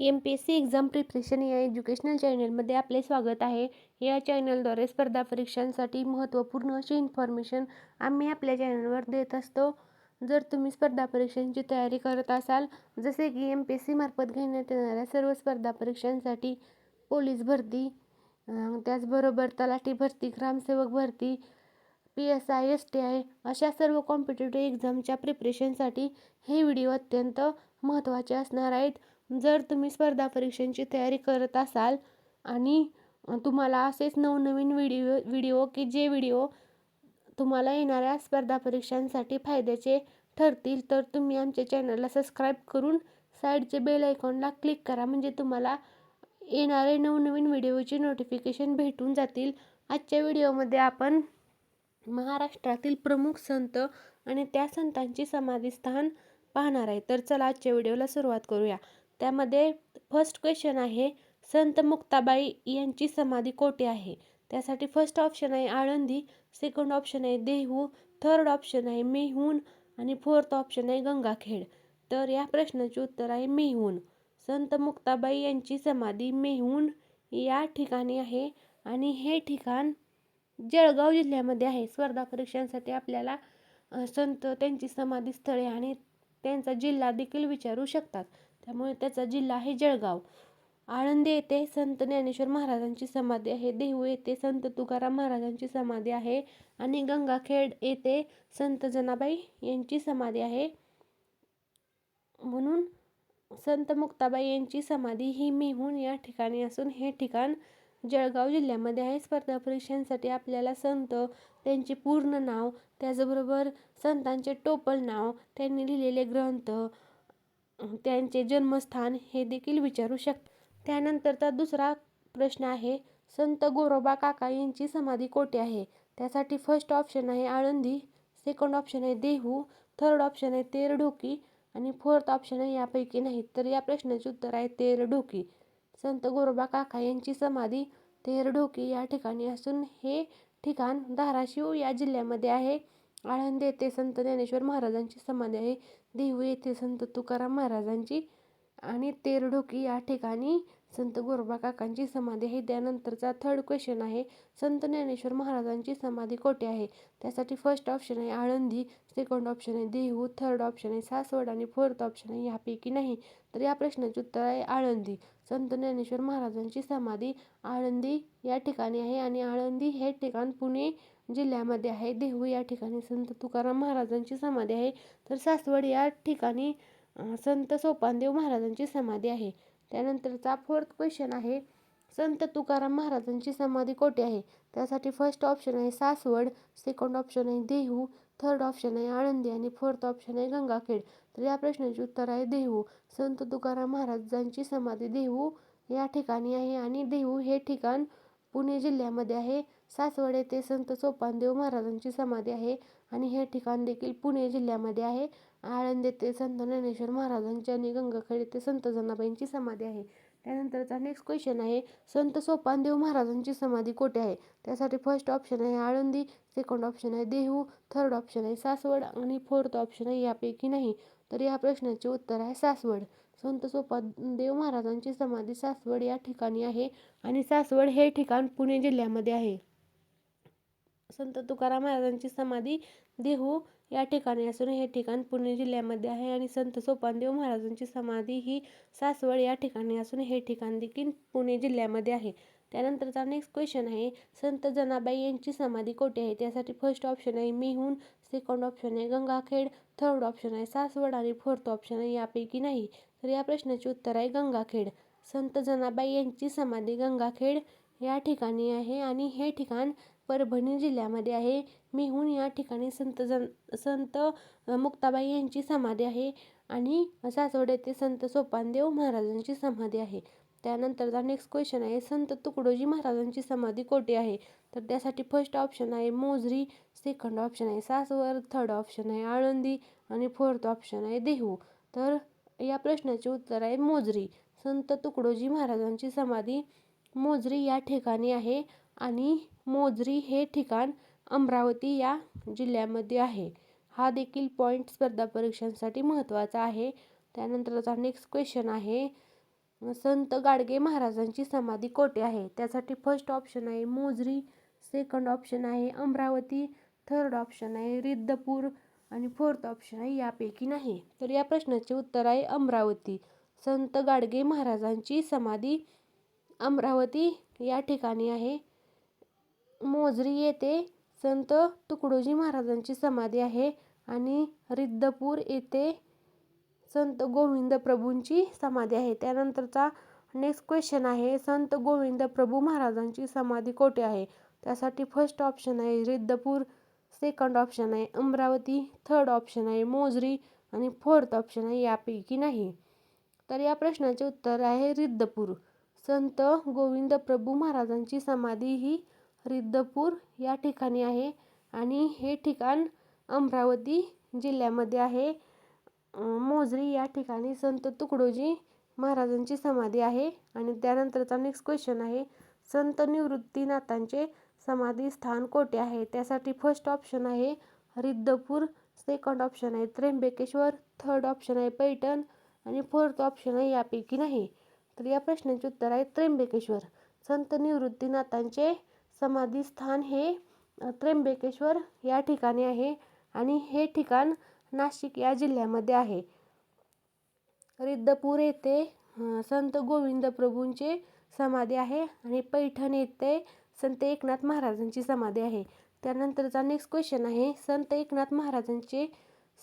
M P S C exam preparation या educational चॅनलमध्ये आपले स्वागत आहे. या चॅनलद्वारे स्पर्धा परीक्षांसाठी महत्त्वपूर्ण अशी इन्फॉर्मेशन आम्ही आपल्या चॅनलवर देत असतो. जर तुम्ही स्पर्धा परीक्षांची तयारी करत असाल जसे की एम पी एस सीमार्फत घेण्यात येणाऱ्या सर्व स्पर्धा परीक्षांसाठी पोलीस भरती त्याचबरोबर तलाठी भरती ग्रामसेवक भरती P S I S T I अशा सर्व कॉम्पिटेटिव्ह एक्झामच्या प्रिपरेशनसाठी हे व्हिडिओ अत्यंत महत्त्वाचे असणार आहेत. जर तुम्ही स्पर्धा परीक्षांची तयारी करत असाल आणि तुम्हाला असेच नवनवीन व्हिडिओ व्हिडिओ की जे व्हिडिओ तुम्हाला येणाऱ्या स्पर्धा परीक्षांसाठी फायद्याचे ठरतील तर तुम्ही आमच्या चॅनलला सबस्क्राईब करून साईडचे बेल आयकॉनला क्लिक करा म्हणजे तुम्हाला येणारे नवनवीन व्हिडिओचे नोटिफिकेशन भेटून जातील. आजच्या व्हिडिओमध्ये आपण महाराष्ट्रातील प्रमुख संत आणि त्या संतांची समाधीस्थान पाहणार आहे. तर चला आजच्या व्हिडिओला सुरुवात करूया. त्यामध्ये फर्स्ट क्वेश्चन आहे संत मुक्ताबाई यांची समाधी कोठे आहे? त्यासाठी फर्स्ट ऑप्शन आहे आळंदी सेकंड ऑप्शन आहे देहू थर्ड ऑप्शन आहे मेहून आणि फोर्थ ऑप्शन आहे गंगाखेड. तर या प्रश्नाचे उत्तर आहे मेहून. संत मुक्ताबाई यांची समाधी मेहून या ठिकाणी आहे आणि हे ठिकाण जळगाव जिल्ह्यामध्ये आहे. स्पर्धा परीक्षांसाठी आपल्याला संत त्यांची समाधी स्थळे आणि त्यांचा जिल्हा देखील विचारू शकतात. त्यामुळे त्याचा जिल्हा आहे जळगाव. आळंदी येथे संत ज्ञानेश्वर महाराजांची समाधी आहे. देहू येथे संत तुकाराम महाराजांची समाधी आहे. आणि गंगाखेड येथे संत जनाबाई यांची समाधी आहे. म्हणून संत मुक्ताबाई यांची समाधी ही मेहून या ठिकाणी असून हे ठिकाण जळगाव जिल्ह्यामध्ये आहे. स्पर्धा परीक्षांसाठी आपल्याला संत त्यांचे पूर्ण नाव त्याचबरोबर संतांचे टोपल नाव त्यांनी लिहिलेले ग्रंथ त्यांचे जन्मस्थान हे देखील विचारू शकता त्यानंतरचा दुसरा प्रश्न आहे संत गोरोबा काका यांची समाधी कोठे आहे? त्यासाठी फर्स्ट ऑप्शन आहे आळंदी सेकंड ऑप्शन आहे देहू थर्ड ऑप्शन आहे तेरढोकी आणि फोर्थ ऑप्शन आहे यापैकी नाही. तर या प्रश्नाचे उत्तर आहे तेरढोकी. संत गोरोबा काका यांची समाधी तेरढोकी या ठिकाणी असून हे ठिकाण धाराशिव या जिल्ह्यामध्ये आहे. आळंदी येथे संत ज्ञानेश्वर महाराजांची समाधी आहे. देहू येथे संत तुकाराम महाराजांची आणि तेरडोकी या ठिकाणी संत गोरबा काकांची समाधी आहे. त्यानंतरचा थर्ड क्वेश्चन आहे. संत ज्ञानेश्वर महाराजांची समाधी कोठे आहे? त्यासाठी फर्स्ट ऑप्शन आहे आळंदी सेकंड ऑप्शन आहे देहू थर्ड ऑप्शन आहे सासवड आणि फोर्थ ऑप्शन आहे यापैकी नाही. तर या प्रश्नाचे उत्तर आहे आळंदी. संत ज्ञानेश्वर महाराजांची समाधी आळंदी या ठिकाणी आहे आणि आळंदी हे ठिकाण पुणे जिल्ह्यामध्ये आहे. देहू या ठिकाणी संत तुकाराम महाराजांची समाधी आहे. तर सासवड या ठिकाणी संत सोपानदेव महाराजांची समाधी आहे. त्यानंतरचा फोर्थ क्वेश्चन आहे. संत तुकाराम महाराजांची समाधी कोठे आहे? त्यासाठी फर्स्ट ऑप्शन आहे सासवड सेकंड ऑप्शन आहे देहू थर्ड ऑप्शन आहे आळंदी आणि फोर्थ ऑप्शन आहे गंगाखेड. तर या प्रश्नाचे उत्तर आहे देहू. संत तुकाराम महाराजांची समाधी देहू या ठिकाणी आहे आणि देहू हे ठिकाण पुणे जिल्ह्यामध्ये आहे. सासवड येथे संत सोपानदेव महाराजांची समाधी आहे आणि हे ठिकाण देखील पुणे जिल्ह्यामध्ये आहे. आळंद येथे संत ज्ञानेश्वर महाराजांची आणि गंगाखेड येथे संत जनाबाईंची समाधी आहे. त्यानंतरचा नेक्स्ट क्वेश्चन आहे. संत सोपानदेव महाराजांची समाधी कोठे आहे? त्यासाठी फर्स्ट ऑप्शन आहे आळंदी सेकंड ऑप्शन आहे देहू थर्ड ऑप्शन आहे सासवड आणि फोर्थ ऑप्शन आहे यापैकी नाही. तर या प्रश्नाचे उत्तर आहे सासवड. संत सोपानदेव महाराजांची समाधी सासवड या ठिकाणी आहे आणि सासवड हे ठिकाण पुणे जिल्ह्यामध्ये आहे. संत तुकाराम महाराजांची समाधी देहू या ठिकाणी असून हे ठिकाण पुणे जिल्ह्यामध्ये आहे आणि संत सोपानदेव महाराजांची समाधी ही सासवड या ठिकाणी असून हे ठिकाण देखील पुणे जिल्ह्यामध्ये आहे. त्यानंतरचा नेक्स्ट क्वेश्चन आहे संत जनाबाई यांची समाधी कोठे आहे? त्यासाठी फर्स्ट ऑप्शन आहे मिहून सेकंड ऑप्शन आहे गंगाखेड थर्ड ऑप्शन आहे सासवड आणि फोर्थ ऑप्शन आहे यापैकी नाही. तर या प्रश्नाचे उत्तर आहे गंगाखेड. संत जनाबाई यांची समाधी गंगाखेड या ठिकाणी आहे आणि हे ठिकाण परभणी जिल्ह्यामध्ये आहे. मेहून या ठिकाणी संत जन संत मुक्ताबाई यांची समाधी आहे आणि सासवड येथे संत सोपानदेव महाराजांची समाधी आहे. त्यानंतरचा नेक्स्ट क्वेश्चन आहे संत तुकडोजी महाराजांची समाधी कोठे आहे? तर त्यासाठी फर्स्ट ऑप्शन आहे मोजरी सेकंड ऑप्शन आहे सासवड थर्ड ऑप्शन आहे आळंदी आणि फोर्थ ऑप्शन आहे देहू. तर या प्रश्नाचे उत्तर आहे मोजरी. संत तुकडोजी महाराजांची समाधी मोजरी या ठिकाणी आहे आणि मोजरी हे ठिकाण अमरावती या जिल्ह्यामध्ये आहे. हा देखील पॉईंट स्पर्धा परीक्षांसाठी महत्त्वाचा आहे. त्यानंतरचा नेक्स्ट क्वेश्चन आहे. संत गाडगे महाराजांची समाधी कोठे आहे? त्यासाठी फर्स्ट ऑप्शन आहे मोजरी सेकंड ऑप्शन आहे अमरावती थर्ड ऑप्शन आहे रिद्धपूर आणि फोर्थ ऑप्शन आहे यापैकी नाही. तर या प्रश्नाचे उत्तर आहे अमरावती. संत गाडगे महाराजांची समाधी अमरावती या ठिकाणी आहे. मोजरी येथे संत तुकडोजी महाराजांची समाधी आहे आणि रिद्धपूर येथे संत गोविंद प्रभूंची समाधी आहे. त्यानंतरचा नेक्स्ट क्वेश्चन आहे संत गोविंद प्रभू महाराजांची समाधी कोठे आहे? त्यासाठी फर्स्ट ऑप्शन आहे रिद्धपूर. सेकंड ऑप्शन आहे अमरावती. थर्ड ऑप्शन आहे मोजरी. आणि फोर्थ ऑप्शन आहे यापैकी नाही. तर या प्रश्नाचे उत्तर आहे रिद्धपूर. संत गोविंद प्रभू महाराजांची समाधी ही रिद्धपूर या ठिकाणी आहे आणि हे ठिकाण अमरावती जिल्ह्यामध्ये आहे. मोजरी या ठिकाणी संत तुकडोजी महाराजांची समाधी आहे आणि त्यानंतरचा नेक्स्ट क्वेश्चन आहे. संत निवृत्तीनाथांचे समाधी स्थान कोठे आहे? त्यासाठी फर्स्ट ऑप्शन आहे रिद्धपूर सेकंड ऑप्शन आहे त्र्यंबकेश्वर थर्ड ऑप्शन आहे पैठण आणि फोर्थ ऑप्शन आहे यापैकी नाही. तर या प्रश्नाचे उत्तर आहे त्र्यंबकेश्वर. संत निवृत्तीनाथांचे समाधी स्थान हे त्र्यंबकेश्वर या ठिकाणी आहे आणि हे ठिकाण नाशिक या जिल्ह्यामध्ये आहे. रिद्धपूर येथे संत गोविंद प्रभूंचे समाधी आहे आणि पैठण येथे संत एकनाथ महाराजांची समाधी आहे. त्यानंतरचा नेक्स्ट क्वेश्चन आहे संत एकनाथ महाराजांचे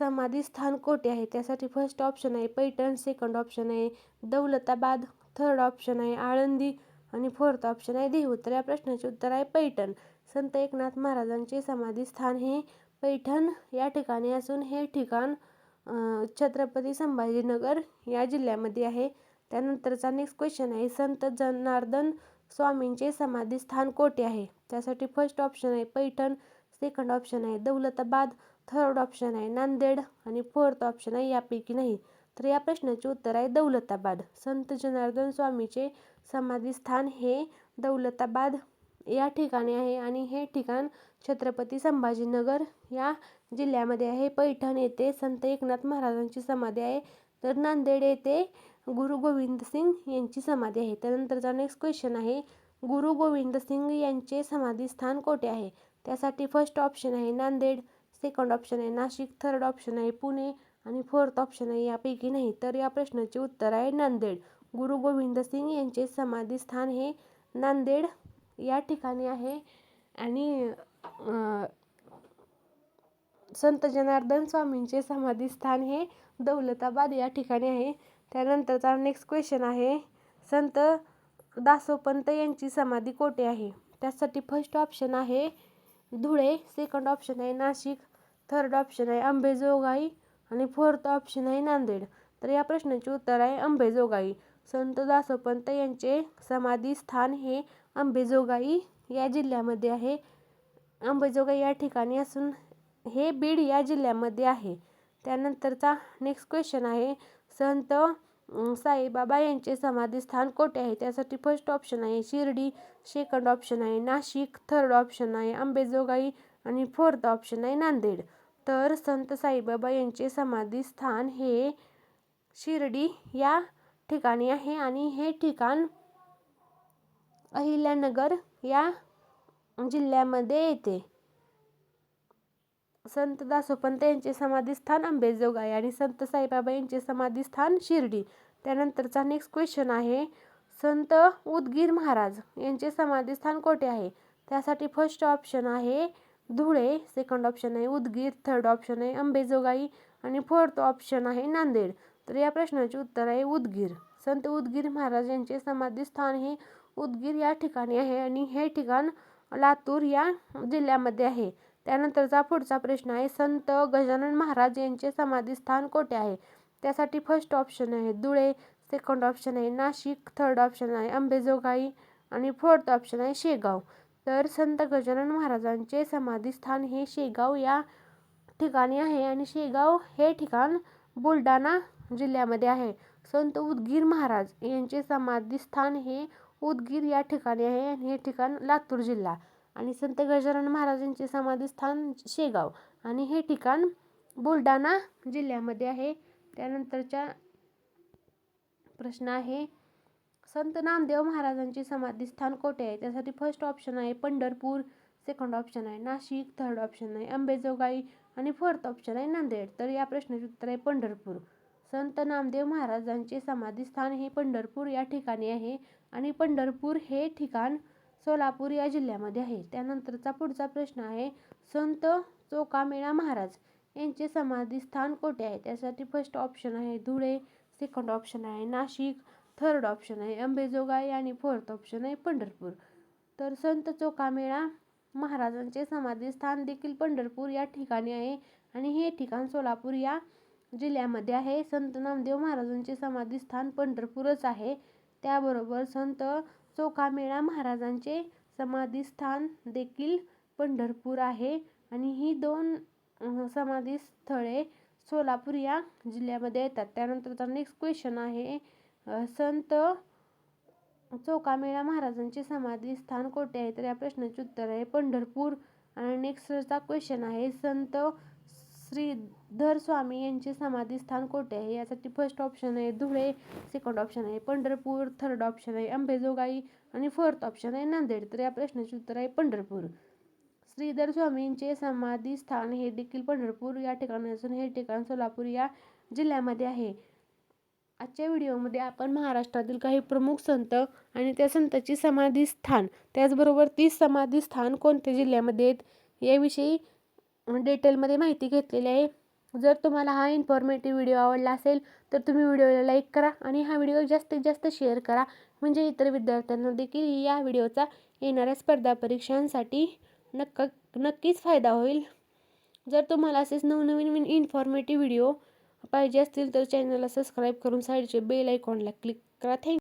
समाधी स्थान कोठे आहे? त्यासाठी फर्स्ट ऑप्शन आहे पैठण सेकंड ऑप्शन आहे दौलताबाद थर्ड ऑप्शन आहे आळंदी आणि फोर्थ ऑप्शन आहे देहू तर या प्रश्नाचे उत्तर आहे पैठण. संत एकनाथ महाराजांचे समाधी स्थान हे पैठण या ठिकाणी असून हे ठिकाण छत्रपती संभाजीनगर या जिल्ह्यामध्ये आहे. त्यानंतरचा नेक्स्ट क्वेश्चन आहे संत जनार्दन स्वामींचे समाधी स्थान कोठे आहे? त्यासाठी फर्स्ट ऑप्शन आहे पैठण सेकंड ऑप्शन आहे दौलताबाद थर्ड ऑप्शन आहे नांदेड आणि फोर्थ ऑप्शन आहे यापैकी नाही. तर या प्रश्नाचे उत्तर आहे दौलताबाद. संत जनार्दन स्वामीचे समाधी स्थान हे दौलताबाद या ठिकाणी आहे आणि हे ठिकाण छत्रपती संभाजीनगर या जिल्ह्यामध्ये आहे. पैठण येथे संत एकनाथ महाराजांची समाधी आहे. तर नांदेड येथे गुरु गोविंद सिंग यांची समाधी आहे. त्यानंतरचा नेक्स्ट क्वेश्चन आहे गुरु गोविंद सिंग यांचे समाधी स्थान कोठे आहे? त्यासाठी फर्स्ट ऑप्शन आहे नांदेड सेकंड ऑप्शन आहे नाशिक थर्ड ऑप्शन आहे पुणे आणि फोर्थ ऑप्शन आहे यापैकी नाही तर या प्रश्नाचे उत्तर आहे नांदेड. गुरु गोविंद सिंग यांचे समाधी स्थान हे नांदेड या ठिकाणी आहे. आणि संत जनार्दन स्वामींचे समाधी स्थान हे दौलताबाद या ठिकाणी आहे. त्यानंतरचा नेक्स्ट क्वेश्चन आहे संत दासोपंत यांची समाधी कोठे आहे? त्यासाठी फर्स्ट ऑप्शन आहे धुळे सेकंड ऑप्शन आहे नाशिक थर्ड ऑप्शन आहे अंबेजोगाई आणि फोर्थ ऑप्शन आहे नांदेड. तर या प्रश्नाचे उत्तर आहे अंबेजोगाई. संत दासोपंत यांचे समाधी स्थान हे अंबेजोगाई या जिल्ह्यामध्ये आहे. अंबेजोगाई या ठिकाणी असून हे बीड या जिल्ह्यामध्ये आहे. त्यानंतरचा नेक्स्ट क्वेश्चन आहे संत साईबाबा यांचे समाधी स्थान कोठे आहे? त्यासाठी फर्स्ट ऑप्शन आहे शिर्डी सेकंड ऑप्शन आहे नाशिक थर्ड ऑप्शन आहे अंबेजोगाई आणि फोर्थ ऑप्शन आहे नांदेड. तर संत साईबाबा यांचे समाधी स्थान हे शिर्डी या ठिकाणी आहे आणि हे ठिकाण अहिल्यानगर या जिल्ह्यामध्ये येते. संत दासोपंत यांचे समाधीस्थान अंबेजोगाई आणि संत साईबाबा यांचे समाधीस्थान शिर्डी. त्यानंतरचा नेक्स्ट क्वेश्चन आहे संत उदगीर महाराज यांचे समाधीस्थान कोठे आहे? त्यासाठी फर्स्ट ऑप्शन आहे धुळे सेकंड ऑप्शन आहे उदगीर थर्ड ऑप्शन आहे अंबेजोगाई आणि फोर्थ ऑप्शन आहे नांदेड. तर या प्रश्नाचे उत्तर आहे उदगीर. संत उदगीर महाराज यांचे समाधी स्थान हे उदगीर या ठिकाणी आहे आणि हे ठिकाण लातूर या जिल्ह्यामध्ये आहे. त्यानंतरचा पुढचा प्रश्न आहे संत गजानन महाराज यांचे समाधी स्थान कोठे आहे? त्यासाठी फर्स्ट ऑप्शन आहे धुळे सेकंड ऑप्शन आहे नाशिक थर्ड ऑप्शन आहे अंबेजोगाई आणि फोर्थ ऑप्शन आहे शेगाव. तर संत गजानन महाराजांचे समाधीस्थान हे शेगाव या ठिकाणी आहे आणि शेगाव हे ठिकाण बुलढाणा जिल्ह्यामध्ये आहे. संत उदगीर महाराज यांचे समाधीस्थान हे उदगीर या ठिकाणी आहे आणि हे ठिकाण लातूर जिल्हा आणि संत गजानन महाराजांचे समाधीस्थान शेगाव आणि हे ठिकाण बुलढाणा जिल्ह्यामध्ये आहे. त्यानंतरच्या प्रश्न आहे संत नामदेव महाराजांची समाधी स्थान कोठे आहे? त्यासाठी फर्स्ट ऑप्शन आहे पंढरपूर सेकंड ऑप्शन आहे नाशिक थर्ड ऑप्शन आहे अंबेजोगाई आणि फोर्थ ऑप्शन आहे नांदेड. तर या प्रश्नाचे उत्तर आहे पंढरपूर. संत नामदेव महाराजांचे समाधी स्थान हे पंढरपूर या ठिकाणी आहे आणि पंढरपूर हे ठिकाण सोलापूर या जिल्ह्यामध्ये आहे. त्यानंतरचा पुढचा प्रश्न आहे संत चोकामेळा महाराज यांचे समाधी स्थान कोठे आहे? त्यासाठी फर्स्ट ऑप्शन आहे धुळे सेकंड ऑप्शन आहे नाशिक थर्ड ऑप्शन आहे अंबेजोगाई आणि फोर्थ ऑप्शन आहे पंढरपूर. तर संत चोकामेळा महाराजांचे समाधीस्थान देखील पंढरपूर या ठिकाणी आहे आणि हे ठिकाण सोलापूर या जिल्ह्यामध्ये आहे. संत नामदेव महाराजांचे समाधीस्थान पंढरपूरच आहे. त्याबरोबर संत चोखामेळा महाराजांचे समाधीस्थान देखील पंढरपूर आहे आणि ही दोन समाधी समाधीस्थळे सोलापूर या जिल्ह्यामध्ये येतात. त्यानंतरचा नेक्स्ट क्वेश्चन आहे संत चोखामेळा महाराजांचे समाधीस्थान कोठे आहे? तर या प्रश्नाचे उत्तर आहे पंढरपूर. आणि नेक्स्टचा क्वेश्चन आहे संत श्रीधर स्वामी यांचे समाधीस्थान कोठे आहे? यासाठी फर्स्ट ऑप्शन आहे धुळे सेकंड ऑप्शन आहे पंढरपूर थर्ड ऑप्शन आहे अंबेजोगाई आणि फोर्थ ऑप्शन आहे नांदेड. तर या प्रश्नाचे उत्तर आहे पंढरपूर. श्रीधर स्वामींचे समाधीस्थान हे देखील पंढरपूर या ठिकाणी असून हे ठिकाण सोलापूर या जिल्ह्यामध्ये आहे. आजच्या व्हिडिओमध्ये आपण महाराष्ट्रातील काही प्रमुख संत आणि त्या संतांची समाधीस्थान त्याचबरोबर ती समाधीस्थान कोणत्या जिल्ह्यामध्ये आहेत याविषयी डिटेलमध्ये माहिती घेतलेली आहे. जर तुम्हाला हा इन्फॉर्मेटिव्ह व्हिडिओ आवडला असेल तर तुम्ही व्हिडिओला लाईक करा आणि हा व्हिडिओ जास्तीत जास्त शेअर करा. म्हणजे इतर विद्यार्थ्यांना देखील या व्हिडिओचा येणाऱ्या स्पर्धा परीक्षांसाठी नक्क नक्कीच फायदा होईल. जर तुम्हाला असेच नवनवीन इन्फॉर्मेटिव्ह व्हिडिओ पाहिजे असतील तर चॅनलला सबस्क्राईब करून साईडचे बेल आयकॉनला क्लिक करा. थँक